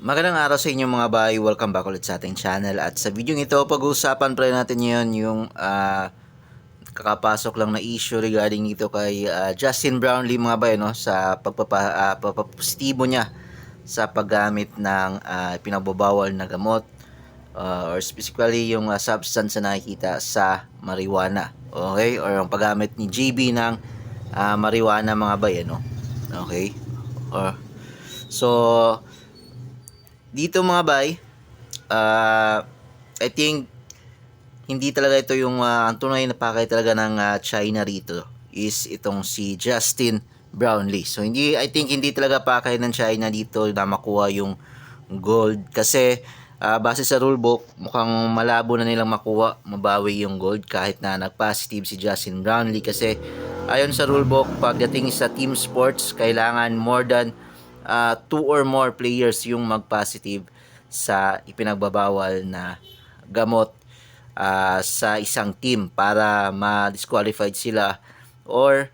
Magandang araw sa inyo mga bay. Welcome back ulit sa ating channel. At sa video ito, pag-uusapan pa natin ngayon yung ah, kakapasok lang na issue regarding ito kay ah, Justin Brownlee mga bay no sa pagpapa pagpapositibo niya sa paggamit ng ah, pinagbabawal na gamot ah, or specifically yung ah, substance na nakikita sa marijuana. Okay? Or yung paggamit ni JB ng ah, marijuana mga bay ano. Okay? Or so dito mga bay, uh, I think hindi talaga ito yung uh, ang tunay na pakay talaga ng uh, China rito is itong si Justin Brownlee. So hindi I think hindi talaga pakay ng China dito na makuha yung gold kasi uh, base sa rulebook mukhang malabo na nilang makuha mabawi yung gold kahit na nag-positive si Justin Brownlee kasi ayon sa rulebook pagdating sa team sports kailangan more than uh, two or more players yung mag-positive sa ipinagbabawal na gamot uh, sa isang team para ma-disqualified sila or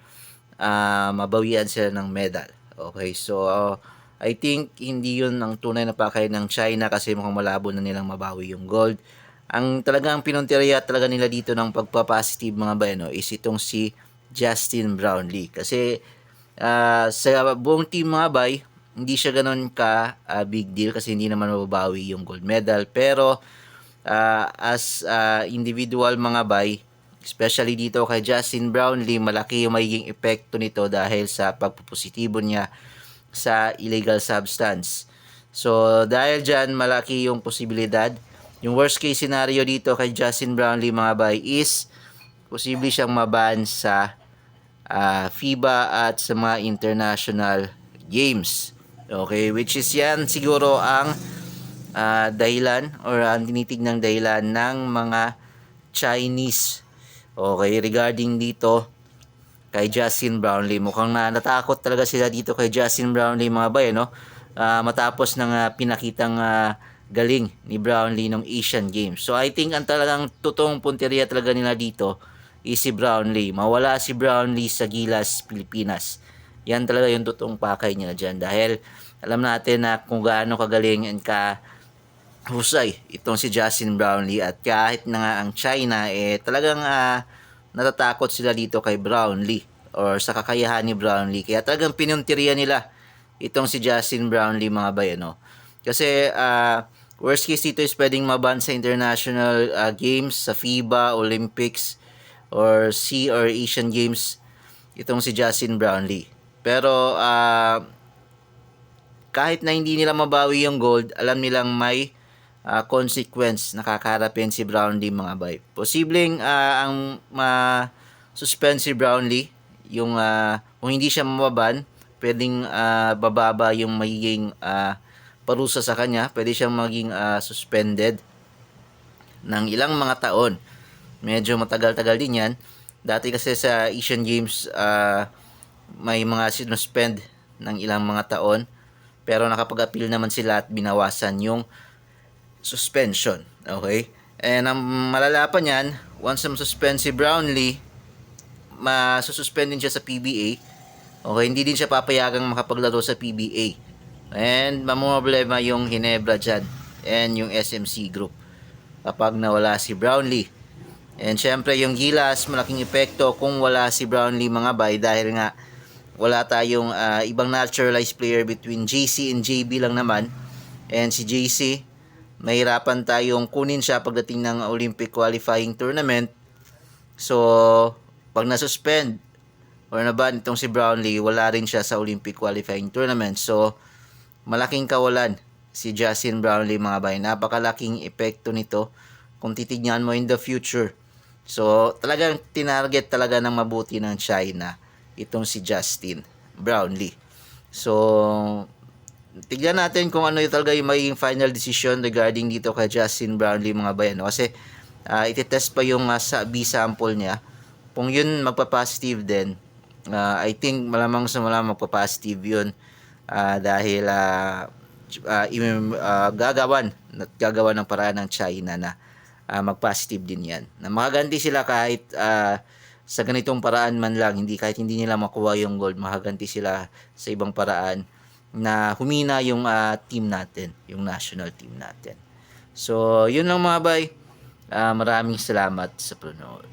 uh, mabawian sila ng medal. Okay, so uh, I think hindi yun ang tunay na pakay ng China kasi mukhang malabo na nilang mabawi yung gold. Ang talagang pinunteriya talaga nila dito ng pagpa-positive mga bayano is itong si Justin Brownlee. Kasi uh, sa buong team mga bay, hindi siya ganun ka uh, big deal kasi hindi naman mababawi yung gold medal. Pero uh, as uh, individual mga bay especially dito kay Justin Brownlee malaki yung magiging epekto nito dahil sa pagpupositibo niya sa illegal substance. So dahil dyan malaki yung posibilidad. Yung worst case scenario dito kay Justin Brownlee mga bay is posible siyang maban sa uh, FIBA at sa mga international games Okay, which is yan siguro ang uh, dahilan or ang tinitignang dahilan ng mga Chinese. Okay, regarding dito kay Justin Brownlee. Mukhang na natakot talaga sila dito kay Justin Brownlee mga bay, no? Uh, matapos ng uh, pinakitang uh, galing ni Brownlee ng Asian Games. So I think ang talagang totoong punteriya talaga nila dito is si Brownlee. Mawala si Brownlee sa Gilas, Pilipinas yan talaga yung totoong pakay niya dyan. Dahil alam natin na kung gaano kagaling and ka husay itong si Justin Brownlee. At kahit na nga ang China eh talagang uh, natatakot sila dito kay Brownlee or sa kakayahan ni Brownlee. Kaya talagang pinuntiriya nila itong si Justin Brownlee mga bayano kasi uh, worst case dito is pwedeng maban sa international uh, games sa FIBA, Olympics or SEA or Asian Games itong si Justin Brownlee pero uh, kahit na hindi nila mabawi yung gold, alam nilang may uh, consequence na kakaharapin si Brownlee mga bay. Posibleng uh, ang ma-suspend si Brownlee, yung uh, kung hindi siya mababan, pwedeng uh, bababa yung magiging uh, parusa sa kanya, pwede siyang maging uh, suspended ng ilang mga taon. Medyo matagal-tagal din yan. Dati kasi sa Asian Games, uh, may mga sinuspend ng ilang mga taon pero nakapag-appeal naman sila at binawasan yung suspension. Okay? And ang malala pa niyan, once na suspend si Brownlee, masususpend din siya sa PBA. Okay, hindi din siya papayagang makapaglaro sa PBA. And mamumroblema yung Hinebra dyan and yung SMC group kapag nawala si Brownlee. And syempre yung Gilas, malaking epekto kung wala si Brownlee mga bay dahil nga wala tayong uh, ibang naturalized player between JC and JB lang naman. And si JC, mahirapan tayong kunin siya pagdating ng Olympic qualifying tournament. So, pag na-suspend or naban itong si Brownlee, wala rin siya sa Olympic qualifying tournament. So, malaking kawalan si Justin Brownlee mga bay. Napakalaking epekto nito kung titignan mo in the future. So, talagang tinarget talaga ng mabuti ng China itong si Justin Brownlee. So, tignan natin kung ano yung talaga yung magiging final decision regarding dito kay Justin Brownlee mga bayan. Kasi uh, ititest pa yung uh, sa B-sample niya. Kung yun magpa-positive din, uh, I think malamang sa malamang magpa-positive yun uh, dahil uh, uh, uh, gagawan at gagawan ng paraan ng China na uh, mag-positive din yan. Na makaganti sila kahit uh, sa ganitong paraan man lang, hindi kahit hindi nila makuha yung gold, makaganti sila sa ibang paraan na humina yung ah, team natin, yung national team natin. So, yun lang mga bay. Ah, maraming salamat sa panonood.